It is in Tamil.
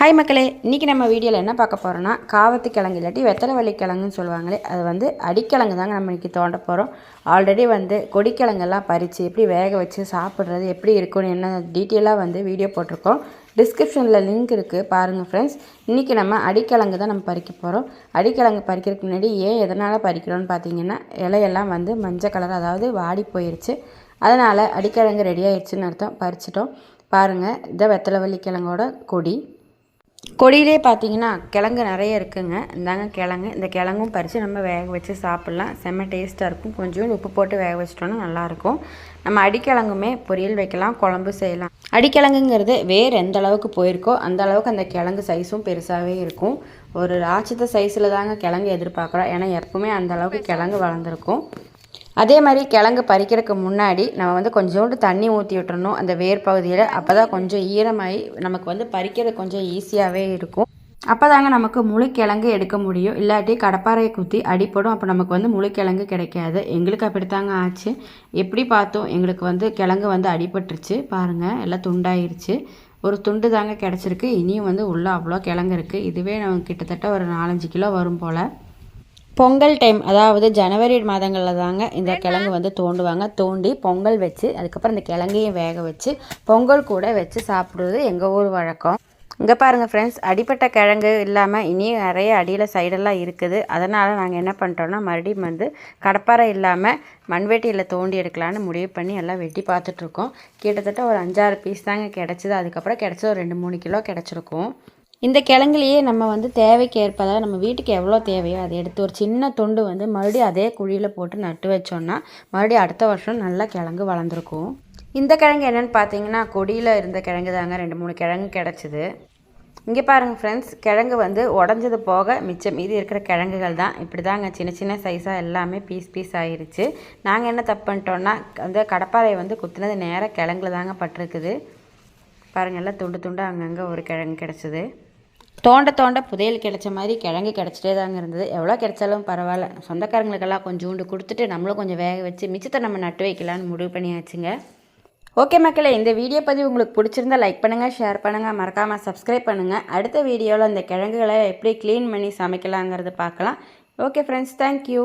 ஹாய் மக்களே இன்றைக்கி நம்ம வீடியோவில் என்ன பார்க்க போகிறோன்னா காவத்து கிழங்கு இல்லாட்டி வெத்தலை வள்ளி கிழங்குன்னு சொல்லுவாங்களே அது வந்து அடிக்கிழங்கு தாங்க நம்ம இன்றைக்கி தோண்ட போகிறோம் ஆல்ரெடி வந்து கொடிக்கிழங்கெல்லாம் பறித்து எப்படி வேக வச்சு சாப்பிட்றது எப்படி இருக்கும்னு என்ன டீட்டெயிலாக வந்து வீடியோ போட்டிருக்கோம். டிஸ்கிரிப்ஷனில் லிங்க் இருக்குது பாருங்கள் ஃப்ரெண்ட்ஸ் இன்றைக்கி நம்ம அடிக்கிழங்கு தான் நம்ம பறிக்க போகிறோம் அடிக்கிழங்கு பறிக்கிறதுக்கு முன்னாடி ஏன் எதனால் பறிக்கிறோன்னு பார்த்தீங்கன்னா இலையெல்லாம் வந்து மஞ்சள் கலர் அதாவது வாடி போயிடுச்சு அதனால் அடிக்கிழங்கு ரெடி ஆயிடுச்சுன்னு அர்த்தம். பறிச்சிட்டோம். பாருங்கள் இதை வெத்தலைவள்ளி கிழங்கோட கொடி. கொடியிலே பார்த்தீங்கன்னா கிழங்கு நிறைய இருக்குங்க. இந்தாங்க கிழங்கு. இந்த கிழங்கும் பறித்து நம்ம வேக வச்சு சாப்பிட்லாம். செம்ம டேஸ்ட்டாக இருக்கும். கொஞ்சம் உப்பு போட்டு வேக வச்சிட்டோன்னா நல்லாயிருக்கும். நம்ம அடிக்கிழங்குமே பொரியல் வைக்கலாம் குழம்பு செய்யலாம். அடிக்கிழங்குங்கிறது வேறு எந்த அளவுக்கு போயிருக்கோ அந்த அளவுக்கு அந்த கிழங்கு சைஸும் பெருசாகவே இருக்கும். ஒரு ராட்சத சைஸில் தாங்க கிழங்கு எதிர்பார்க்குறோம். ஏன்னா எப்பவுமே அந்த அளவுக்கு கிழங்கு வளர்ந்துருக்கும். அதே மாதிரி கிழங்கு பறிக்கிறதுக்கு முன்னாடி நம்ம வந்து கொஞ்சோண்டு தண்ணி ஊற்றி விட்டுறணும். அந்த வேர் பகுதியில் அப்போ தான் கொஞ்சம் ஈரமாகி நமக்கு வந்து பறிக்கிறது கொஞ்சம் ஈஸியாகவே இருக்கும். அப்போ தாங்க நமக்கு முழுக்கிழங்கு எடுக்க முடியும். இல்லாட்டி கடப்பாறையை குத்தி அடிப்படும் அப்போ நமக்கு வந்து முழுக்கிழங்கு கிடைக்காது. எங்களுக்கு அப்படித்தாங்க ஆச்சு. எப்படி பார்த்தோம்? எங்களுக்கு வந்து கிழங்கு வந்து அடிபட்டுருச்சு. பாருங்கள் எல்லாம் துண்டாயிருச்சு. ஒரு துண்டு தாங்க கிடச்சிருக்கு. இனியும் வந்து உள்ளே அவ்வளோ கிழங்கு இருக்குது இதுவே நமக்கு கிட்டத்தட்ட ஒரு நாலஞ்சு கிலோ வரும் போல். பொங்கல் டைம் அதாவது ஜனவரி மாதங்களில் தாங்க இந்த கிழங்கு வந்து தோண்டுவாங்க. தோண்டி பொங்கல் வச்சு அதுக்கப்புறம் இந்த கிழங்கையும் வேக வச்சு பொங்கல் கூட வச்சு சாப்பிடுறது எங்கள் ஊர் வழக்கம். இங்கே பாருங்கள் ஃப்ரெண்ட்ஸ் அடிப்பட்ட கிழங்கு இல்லாமல் இனியும் நிறைய அடியில் சைடெல்லாம் இருக்குது. அதனால் நாங்கள் என்ன பண்ணிட்டோம்னா மறுபடியும் வந்து கடப்பாறை இல்லாமல் மண்வெட்டியில் தோண்டி எடுக்கலான்னு முடிவு பண்ணி எல்லாம் வெட்டி பார்த்துட்ருக்கோம் கிட்டத்தட்ட ஒரு அஞ்சாறு பீஸ் தாங்க கிடச்சிது. அதுக்கப்புறம் கிடச்சது ஒரு ரெண்டு மூணு கிலோ கிடச்சிருக்கும். இந்த கிழங்குலையே நம்ம வந்து தேவைக்கு ஏற்பதாக நம்ம வீட்டுக்கு எவ்வளோ தேவையோ அதை எடுத்து ஒரு சின்ன துண்டு வந்து மறுபடியும் அதே குழியில் போட்டு நட்டு வச்சோன்னா மறுபடியும் அடுத்த வருஷம் நல்லா கிழங்கு வளர்ந்துருக்கும். இந்த கிழங்கு என்னென்னு பார்த்தீங்கன்னா கொடியில் இருந்த கிழங்கு தாங்க. ரெண்டு மூணு கிழங்கு கிடச்சிது. இங்கே பாருங்கள் ஃப்ரெண்ட்ஸ் கிழங்கு வந்து உடஞ்சது போக மிச்சம் மீதி இருக்கிற கிழங்குகள் தான். இப்படி தாங்க சின்ன சின்ன சைஸாக எல்லாமே பீஸ் பீஸ் ஆகிருச்சு நாங்கள் என்ன தப்பு பண்ணிட்டோன்னா அந்த கடப்பாறை வந்து குத்துனது நேராக கிழங்குல தாங்க பட்டிருக்குது. பாருங்கள் எல்லாம் துண்டு துண்டு அங்கங்கே ஒரு கிழங்கு கிடச்சிது. தோண்ட தோண்ட புதையல் கிடைச்ச மாதிரி கிழங்கு கிடச்சிட்டே தாங்க இருந்தது. எவ்வளோ கிடைச்சாலும் பரவாயில்ல. சொந்தக்காரங்களுக்கெல்லாம் கொஞ்சோண்டு கொடுத்துட்டு நம்மளும் கொஞ்சம் வேக வச்சு மிச்சத்தை நம்ம நட்டு வைக்கலான்னு முடிவு பண்ணியாச்சுங்க. ஓகே மக்களே இந்த வீடியோ பதிவு உங்களுக்கு பிடிச்சிருந்தா லைக் பண்ணுங்கள் ஷேர் பண்ணுங்கள் மறக்காமல் சப்ஸ்கிரைப் பண்ணுங்கள் அடுத்த வீடியோவில் இந்த கிழங்குகளை எப்படி க்ளீன் பண்ணி சமைக்கலாங்கிறது பார்க்கலாம். Okay friends thank you